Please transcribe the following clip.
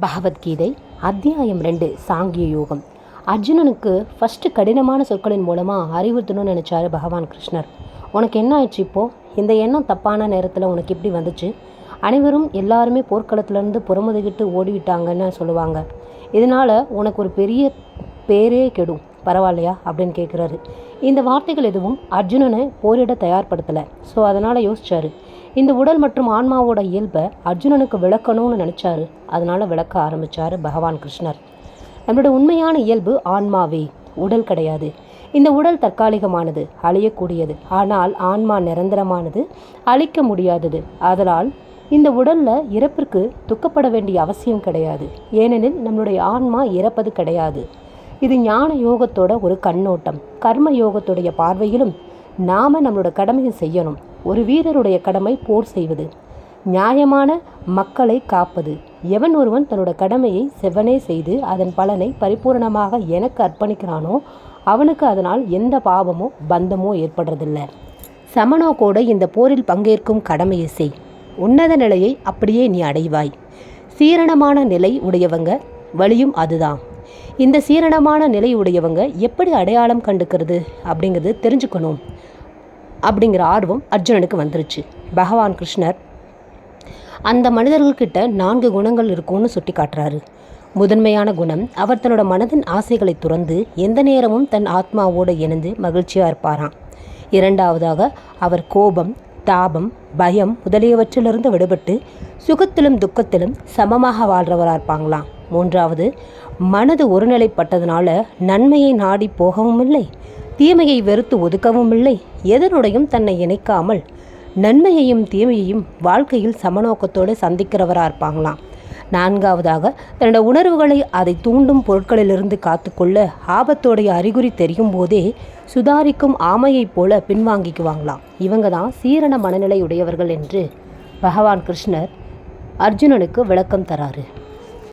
பகவத்கீதை அத்தியாயம் ரெண்டு சாங்கிய யோகம். அர்ஜுனனுக்கு ஃபஸ்ட்டு கடினமான சொற்களின் மூலமாக அறிவுறுத்தணும்னு நினச்சாரு பகவான் கிருஷ்ணர். உனக்கு என்ன ஆயிடுச்சு இப்போது இந்த எண்ணம் தப்பான நேரத்தில் உனக்கு எப்படி வந்துச்சு? அனைவரும் எல்லாருமே போர்க்களத்துலேருந்து புறமுதுகிட்டு ஓடிவிட்டாங்கன்னு சொல்லுவாங்க. இதனால் உனக்கு ஒரு பெரிய பேரே கெடும். பரவாயில்லையா? அப்படின்னு கேட்குறாரு இந்த வார்த்தைகள் எதுவும் அர்ஜுனனை போரிட தயார்படுத்தலை. ஸோ அதனால் யோசிச்சாரு. இந்த உடல் மற்றும் ஆன்மாவோட இயல்பை அர்ஜுனனுக்கு விளக்கணும்னு நினச்சாரு. அதனால் விளக்க ஆரம்பித்தார் பகவான் கிருஷ்ணர். நம்மளோட உண்மையான இயல்பு ஆன்மாவே உடல் கிடையாது. இந்த உடல் தற்காலிகமானது அழியக்கூடியது. ஆனால் ஆன்மா நிரந்தரமானது அழிக்க முடியாதது. ஆதலால் இந்த உடலில் இறப்பிற்கு துக்கப்பட வேண்டிய அவசியம் கிடையாது. ஏனெனில் நம்மளுடைய ஆன்மா இறப்பது கிடையாது. இது ஞான யோகத்தோட ஒரு கண்ணோட்டம். கர்ம யோகத்துடைய பார்வையிலும் நாம் நம்மளோட கடமையை செய்யணும். ஒரு வீரருடைய கடமை போர் செய்வது. நியாயமான மக்களை காப்பது. எவன் ஒருவன் தன்னோட கடமையை செவ்வனே செய்து அதன் பலனை பரிபூரணமாக எனக்கு அர்ப்பணிக்கிறானோ அவனுக்கு அதனால் எந்த பாவமோ பந்தமோ ஏற்படுறதில்ல. சமனோக்கோட இந்த போரில் பங்கேற்கும் கடமையை செய். உன்னத நிலையை அப்படியே நீ அடைவாய். சீரணமான நிலை உடையவங்க வழியும் அதுதான். இந்த சீரணமான நிலை உடையவங்க எப்படி அடையாளம் கண்டுக்கிறது அப்படிங்கிறது தெரிஞ்சுக்கணும். அப்படிங்கிற ஆர்வம் அர்ஜுனனுக்கு வந்துருச்சு. பகவான் கிருஷ்ணர் அந்த மனிதர்கள்கிட்ட நான்கு குணங்கள் இருக்கும்னு சுட்டி காட்டுறாரு முதன்மையான குணம் அவர் தன்னோட மனதின் ஆசைகளை துறந்து எந்த நேரமும் தன் ஆத்மாவோடு இணைந்து மகிழ்ச்சியாக இருப்பாராம். இரண்டாவதாக அவர் கோபம் தாபம் பயம் முதலியவற்றிலிருந்து விடுபட்டு சுகத்திலும் துக்கத்திலும் சமமாக வாழ்றவராக இருப்பாங்களாம். மூன்றாவது மனது ஒருநிலைப்பட்டதுனால நன்மையை நாடி போகவும் இல்லை. தீமையை வெறுத்து ஒதுக்கவும் இல்லை. எதனுடையும் தன்னை இணைக்காமல் நன்மையையும் தீமையையும் வாழ்க்கையில் சமநோக்கத்தோடு சந்திக்கிறவராக இருப்பாங்களாம் நான்காவதாக தன்னோட உணர்வுகளை அதை தூண்டும் பொருட்களிலிருந்து காத்துக்கொள்ள ஆபத்தோடைய அறிகுறி தெரியும் போதே சுதாரிக்கும் ஆமையைப் போல பின்வாங்கிக்குவாங்களாம். இவங்க தான் சீரண மனநிலை உடையவர்கள் என்று பகவான் கிருஷ்ணர் அர்ஜுனனுக்கு விளக்கம் தராரு.